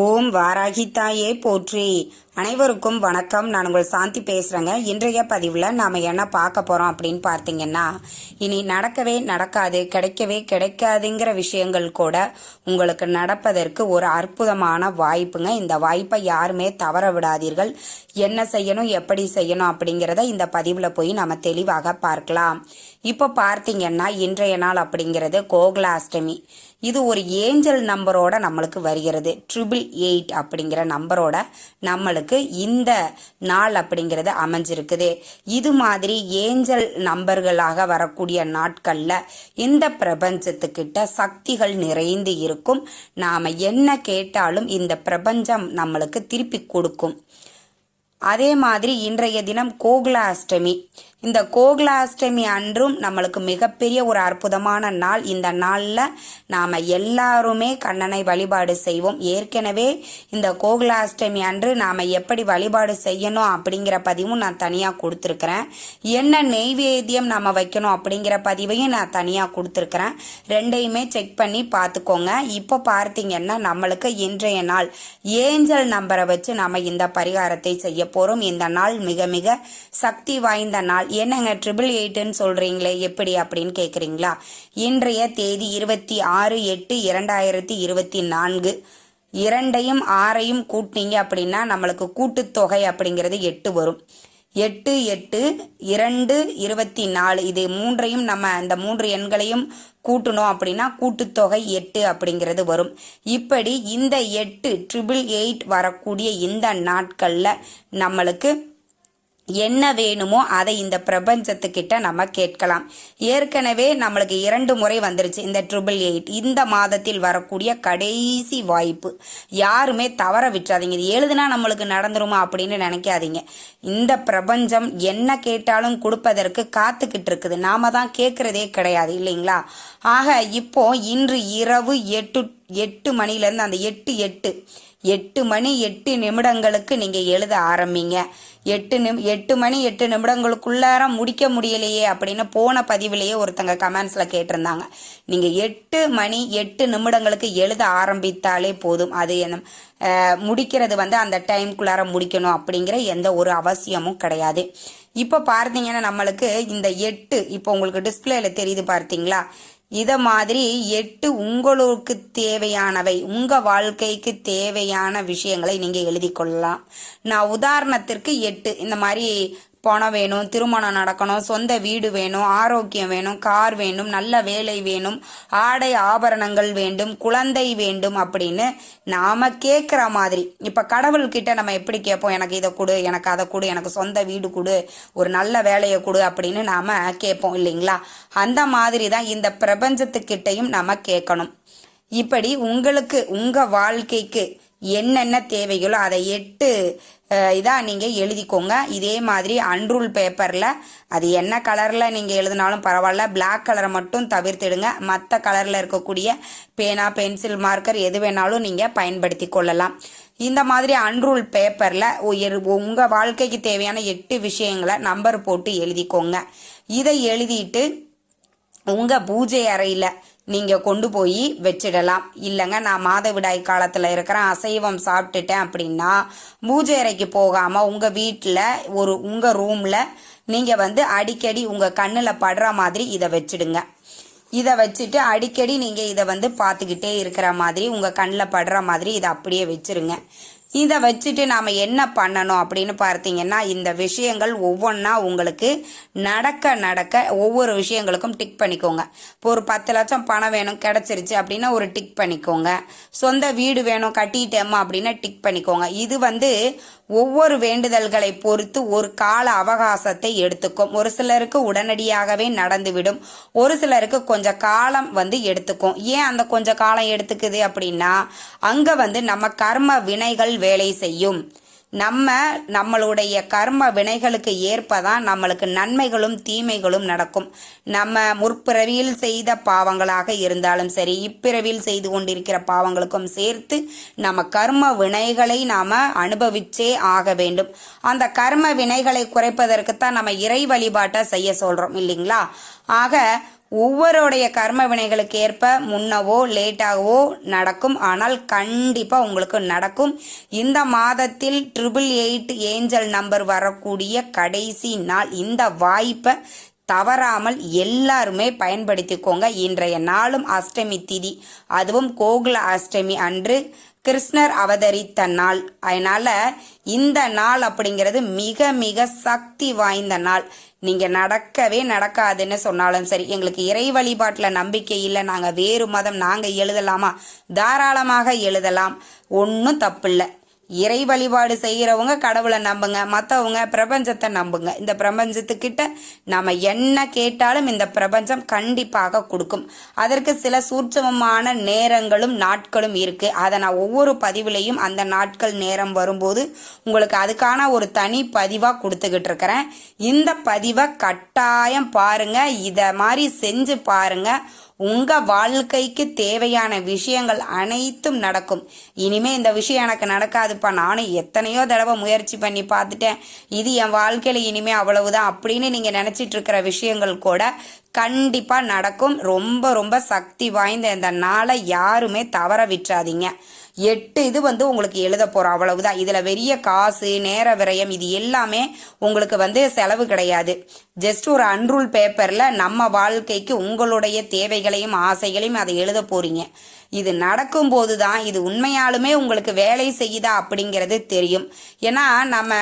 ஓம் வாராகி தாயே போற்றி. அனைவருக்கும் வணக்கம். நான் உங்கள் சாந்தி பேசுகிறேங்க இன்றைய பதிவில் நாம் என்ன பார்க்க போகிறோம் அப்படின்னு பார்த்தீங்கன்னா இனி நடக்கவே நடக்காது கிடைக்கவே கிடைக்காதுங்கிற விஷயங்கள் கூட உங்களுக்கு நடப்பதற்கு ஒரு அற்புதமான வாய்ப்புங்க. இந்த வாய்ப்பை யாருமே தவற விடாதீர்கள். என்ன செய்யணும் எப்படி செய்யணும் அப்படிங்கிறத இந்த பதிவில் போய் நம்ம தெளிவாக பார்க்கலாம். இப்போ பார்த்தீங்கன்னா இன்றைய நாள் அப்படிங்கிறது கோகுலாஷ்டமி. இது ஒரு ஏஞ்சல் நம்பரோட நம்மளுக்கு வருகிறது. ட்ரிபிள் எயிட் அப்படிங்கிற நம்பரோட நம்மளுக்கு இந்த நாள் அப்படிங்கிறது அமைஞ்சிருக்குது. இது மாதிரி ஏஞ்சல் நம்பர்களாக வரக்கூடிய நாட்களில் இந்த பிரபஞ்சத்துக்கிட்ட சக்திகள் நிறைந்து இருக்கும். நாம் என்ன கேட்டாலும் இந்த பிரபஞ்சம் நம்மளுக்கு திருப்பி கொடுக்கும். அதே மாதிரி இன்றைய தினம் கோகுலாஷ்டமி. இந்த கோகுலாஷ்டமி அன்றும் நம்மளுக்கு மிகப்பெரிய ஒரு அற்புதமான நாள். இந்த நாளில் நாம் எல்லாருமே கண்ணனை வழிபாடு செய்வோம். ஏற்கனவே இந்த கோகுலாஷ்டமி அன்று நாம் எப்படி வழிபாடு செய்யணும் அப்படிங்கிற பதிவும் நான் தனியாக கொடுத்துருக்குறேன். என்ன நெய்வேத்தியம் நம்ம வைக்கணும் அப்படிங்கிற பதிவையும் நான் தனியாக கொடுத்துருக்குறேன். ரெண்டையுமே செக் பண்ணி பார்த்துக்கோங்க. இப்போ பார்த்தீங்கன்னா நம்மளுக்கு இன்றைய நாள். ஏஞ்சல் நம்பரை வச்சு நம்ம இந்த பரிகாரத்தை செய்ய போகிறோம் இந்த நாள் மிக மிக சக்தி வாய்ந்த நாள். என்னங்க ட்ரிபிள் எயிட்டுன்னு சொல்கிறீங்களே எப்படி அப்படின்னு கேட்குறீங்களா இன்றைய தேதி இருபத்தி ஆறு எட்டு இரண்டாயிரத்தி இருபத்தி நான்கு. இரண்டையும் ஆறையும் கூட்டினீங்க அப்படின்னா நம்மளுக்கு கூட்டுத்தொகை அப்படிங்கிறது எட்டு வரும். எட்டு எட்டு இரண்டு இருபத்தி நாலு. இது மூன்றையும் நம்ம அந்த மூன்று எண்களையும் கூட்டணும் அப்படின்னா கூட்டுத்தொகை எட்டு அப்படிங்கிறது வரும். இப்படி இந்த எட்டு ட்ரிபிள் எயிட் வரக்கூடிய இந்த நாட்களில் நம்மளுக்கு என்ன வேணுமோ அதை இந்த பிரபஞ்சத்துக்கிட்ட நம்ம கேட்கலாம். ஏற்கனவே நம்மளுக்கு இரண்டு முறை வந்துருச்சு இந்த ட்ரிபிள் எயிட் இந்த மாதத்தில் வரக்கூடிய கடைசி வாய்ப்பு. யாருமே தவற விட்டுறாதீங்க. இது எழுதுனா நம்மளுக்கு நடந்துருமா அப்படின்னு நினைக்காதீங்க. இந்த பிரபஞ்சம் என்ன கேட்டாலும் கொடுப்பதற்கு காத்துக்கிட்டு இருக்குது. நாம தான் கேட்கறதே கிடையாது இல்லைங்களா? ஆக இப்போ இன்று இரவு எட்டு எட்டு மணிலேருந்து அந்த எட்டு எட்டு. எட்டு மணி எட்டு நிமிடங்களுக்கு நீங்கள் எழுத ஆரம்பிங்க. எட்டு நிம் எட்டு மணி எட்டு நிமிடங்களுக்குள்ளார முடிக்க முடியலையே அப்படின்னு போன பதிவிலேயே ஒருத்தங்க கமெண்ட்ஸில் கேட்டிருந்தாங்க. நீங்கள் எட்டு மணி எட்டு நிமிடங்களுக்கு எழுத ஆரம்பித்தாலே போதும். அது என்ன முடிக்கிறது வந்து அந்த டைம்குள்ளார முடிக்கணும் அப்படிங்கிற எந்த ஒரு அவசியமும் கிடையாது. இப்போ பார்த்தீங்கன்னா நம்மளுக்கு இந்த எட்டு இப்போ உங்களுக்கு டிஸ்பிளேல தெரியுது பார்த்தீங்களா? இதை மாதிரி எட்டு உங்களுக்கு தேவையானவை உங்கள் வாழ்க்கைக்கு தேவையான விஷயங்களை நீங்கள் எழுதி கொள்ளலாம் நான் உதாரணத்திற்கு எட்டு இந்த மாதிரி பணம் வேணும் திருமணம் நடக்கணும் சொந்த வீடு வேணும் ஆரோக்கியம் வேணும் கார் வேணும் நல்ல வேலை வேணும் ஆடை ஆபரணங்கள் வேண்டும் குழந்தை வேண்டும் அப்படின்னு நாம கேட்குற மாதிரி. இப்போ கடவுள்கிட்ட நம்ம எப்படி கேட்போம்? எனக்கு இதை கொடு எனக்கு அதை கொடு எனக்கு சொந்த வீடு கொடு ஒரு நல்ல வேலையை கொடு அப்படின்னு நாம கேட்போம் இல்லைங்களா? அந்த மாதிரி தான் இந்த பிரபஞ்சத்துக்கிட்டையும் நம்ம கேட்கணும். இப்படி உங்களுக்கு உங்கள் வாழ்க்கைக்கு என்னென்ன தேவைகளோ அதை எட்டு இதாக நீங்கள் எழுதிக்கோங்க. இதே மாதிரி அன்ரூல் பேப்பரில் அது என்ன கலரில் நீங்கள் எழுதினாலும் பரவாயில்ல. பிளாக் கலரை மட்டும் தவிர்த்திடுங்க. மற்ற கலரில் இருக்கக்கூடிய பேனா பென்சில் மார்க்கர் எது வேணாலும் நீங்கள் பயன்படுத்தி கொள்ளலாம். இந்த மாதிரி அன்ரூல் பேப்பரில் உங்கள் வாழ்க்கைக்கு தேவையான எட்டு விஷயங்களை நம்பர் போட்டு எழுதிக்கோங்க. இதை எழுதிட்டு உங்க பூஜை அறையில நீங்க கொண்டு போய் வச்சிடலாம். இல்லைங்க நான் மாதவிடாய் காலத்துல இருக்கிறேன் அசைவம் சாப்பிட்டுட்டேன் அப்படின்னா பூஜை அறைக்கு போகாம உங்க வீட்டில் ஒரு உங்க ரூம்ல நீங்க வந்து அடிக்கடி உங்க கண்ணுல படுற மாதிரி இதை வச்சிடுங்க. இதை வச்சுட்டு அடிக்கடி நீங்கள் இதை வந்து பார்த்துக்கிட்டே இருக்கிற மாதிரி உங்கள் கண்ணில் படுற மாதிரி இதை அப்படியே வச்சுருங்க. இதை வச்சுட்டு நாம் என்ன பண்ணணும் அப்படின்னு பார்த்தீங்கன்னா இந்த விஷயங்கள் ஒவ்வொன்றா உங்களுக்கு நடக்க நடக்க ஒவ்வொரு விஷயங்களுக்கும் டிக் பண்ணிக்கோங்க. இப்போ ஒரு பத்து லட்சம் பணம் வேணும் கிடச்சிருச்சு அப்படின்னா ஒரு டிக் பண்ணிக்கோங்க. சொந்த வீடு வேணும் கட்டிட்டேம்மா அப்படின்னா டிக் பண்ணிக்கோங்க. இது வந்து ஒவ்வொரு வேண்டுதல்களை பொறுத்து ஒரு கால அவகாசத்தை எடுத்துக்கும். ஒரு சிலருக்கு உடனடியாகவே நடந்துவிடும். ஒரு சிலருக்கு கொஞ்சம் காலம் வந்து எடுத்துக்கும். ஏன் அந்த கொஞ்சம் காலம் எடுத்துக்குது அப்படின்னா அங்க வந்து நம்ம கர்ம வினைகள் வேலை செய்யும். நம்ம நம்மளுடைய கர்ம வினைகளுக்கு ஏற்பதான் நம்மளுக்கு நன்மைகளும் தீமைகளும் நடக்கும். நம்ம முற்பிறவியில் செய்த பாவங்களாக இருந்தாலும் சரி இப்பிறவியில் செய்து கொண்டிருக்கிற பாவங்களுக்கும் சேர்த்து நம்ம கர்ம வினைகளை நாம் அனுபவிச்சே ஆக வேண்டும். அந்த கர்ம வினைகளை குறைப்பதற்குத்தான் நம்ம இறை வழிபாட்டை செய்ய சொல்கிறோம் இல்லைங்களா? ஆக ஒவ்வொருடைய கர்ம வினைகளுக்கு ஏற்ப முன்னவோ லேட்டாகவோ நடக்கும். ஆனால் கண்டிப்பாக உங்களுக்கு நடக்கும். இந்த மாதத்தில் ட்ரிபிள் எயிட் ஏஞ்சல் நம்பர் வரக்கூடிய கடைசி நாள். இந்த வாய்ப்பை தவறாமல் எல்லாருமே பயன்படுத்திக்கோங்க. இன்றைய நாளும் அஷ்டமி திதி அதுவும் கோகுல அஷ்டமி அன்று கிருஷ்ணர் அவதரித்த நாள். அதனால இந்த நாள் அப்படிங்கிறது மிக மிக சக்தி வாய்ந்த நாள். நீங்க நடக்கவே நடக்காதுன்னு சொன்னாலும் சரி எங்களுக்கு இறை வழிபாட்டில் நம்பிக்கை இல்லை நாங்கள் வேறு மதம் நாங்கள் எழுதலாமா? தாராளமாக எழுதலாம். ஒன்றும் தப்பில்லை. இறை வழிபாடு செய்கிறவங்க கடவுளை நம்புங்க மற்றவங்க பிரபஞ்சத்தை நம்புங்க. இந்த பிரபஞ்சத்துக்கிட்ட நம்ம என்ன கேட்டாலும் இந்த பிரபஞ்சம் கண்டிப்பாக கொடுக்கும். அதற்கு சில சூட்சமமான நேரங்களும் நாட்களும் இருக்குது அதை நான் ஒவ்வொரு பதிவுலையும் அந்த நாட்கள் நேரம் வரும்போது உங்களுக்கு அதுக்கான ஒரு தனி பதிவாக கொடுத்துக்கிட்டு இருக்கிறேன் இந்த பதிவை கட்டாயம் பாருங்கள் இதை மாதிரி செஞ்சு பாருங்க. உங்கள் வாழ்க்கைக்கு தேவையான விஷயங்கள் அனைத்தும் நடக்கும். இனிமே இந்த விஷயம் எனக்கு நடக்காதுப்பா. நானும் எத்தனையோ தடவை முயற்சி பண்ணி பார்த்துட்டேன். இது என் வாழ்க்கையில் இனிமே அவ்வளவுதான் அப்படின்னு நீங்கள் நினச்சிட்டு இருக்கிற விஷயங்கள் கூட கண்டிப்பாக நடக்கும். ரொம்ப ரொம்ப சக்தி வாய்ந்த இந்த நாளை யாருமே தவற விட்டுறாதீங்க. எட்டு இது வந்து உங்களுக்கு எழுத போகிறோம் அவ்வளவுதான். இதில் பெரிய காசு நேர விரயம் இது எல்லாமே உங்களுக்கு வந்து செலவு கிடையாது. ஜஸ்ட் ஒரு அன்ரூல் பேப்பரில் நம்ம வாழ்க்கைக்கு உங்களுடைய தேவைகளையும் ஆசைகளையும் அதை எழுத போகிறீங்க இது நடக்கும்போது தான் இது உண்மையாலுமே உங்களுக்கு வேலை செய்யுதா அப்படிங்கிறது தெரியும். ஏன்னா நம்ம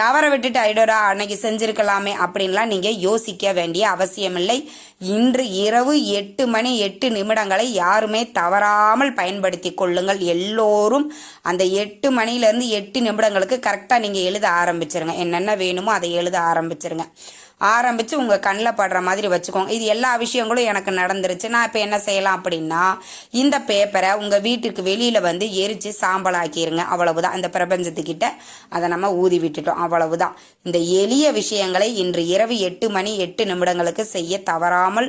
தவற விட்டுட்டு ஐடோரா அன்னைக்கு செஞ்சிருக்கலாமே அப்படின்லாம் நீங்க யோசிக்க வேண்டிய அவசியமில்லை. இன்று இரவு எட்டு மணி எட்டு நிமிடங்களை யாருமே தவறாமல் பயன்படுத்தி கொள்ளுங்கள். எல்லோரும் அந்த எட்டு மணிலேருந்து எட்டு நிமிடங்களுக்கு கரெக்டாக நீங்கள் எழுத ஆரம்பிச்சிருங்க. என்னென்ன வேணுமோ அதை எழுத ஆரம்பிச்சிருங்க. ஆரம்பித்து உங்கள் கண்ணில் படுற மாதிரி வச்சுக்கோங்க. இது எல்லா விஷயங்களும் எனக்கு நடந்துருச்சு. நான் இப்போ என்ன செய்யலாம் அப்படின்னா இந்த பேப்பரை உங்கள் வீட்டுக்கு வெளியில் வந்து எரித்து சாம்பலாக்கிருங்க. அவ்வளவுதான். இந்த பிரபஞ்சத்துக்கிட்ட அதை நம்ம ஊதி விட்டுட்டோம். அவ்வளவுதான். இந்த எளிய விஷயங்களை இன்று இரவு எட்டு மணி எட்டு நிமிடங்களுக்கு செய்ய தவறாமல்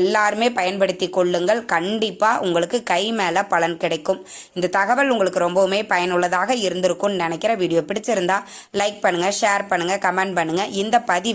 எல்லாருமே பயன்படுத்தி கொள்ளுங்கள். கண்டிப்பாக உங்களுக்கு கை மேலே பலன் கிடைக்கும். இந்த தகவல் உங்களுக்கு ரொம்பவுமே பயனுள்ளதாக இருந்திருக்கும்னு நினைக்கிற வீடியோ பிடிச்சிருந்தா லைக் பண்ணுங்கள் ஷேர் பண்ணுங்கள் கமெண்ட் பண்ணுங்கள் இந்த பதிவு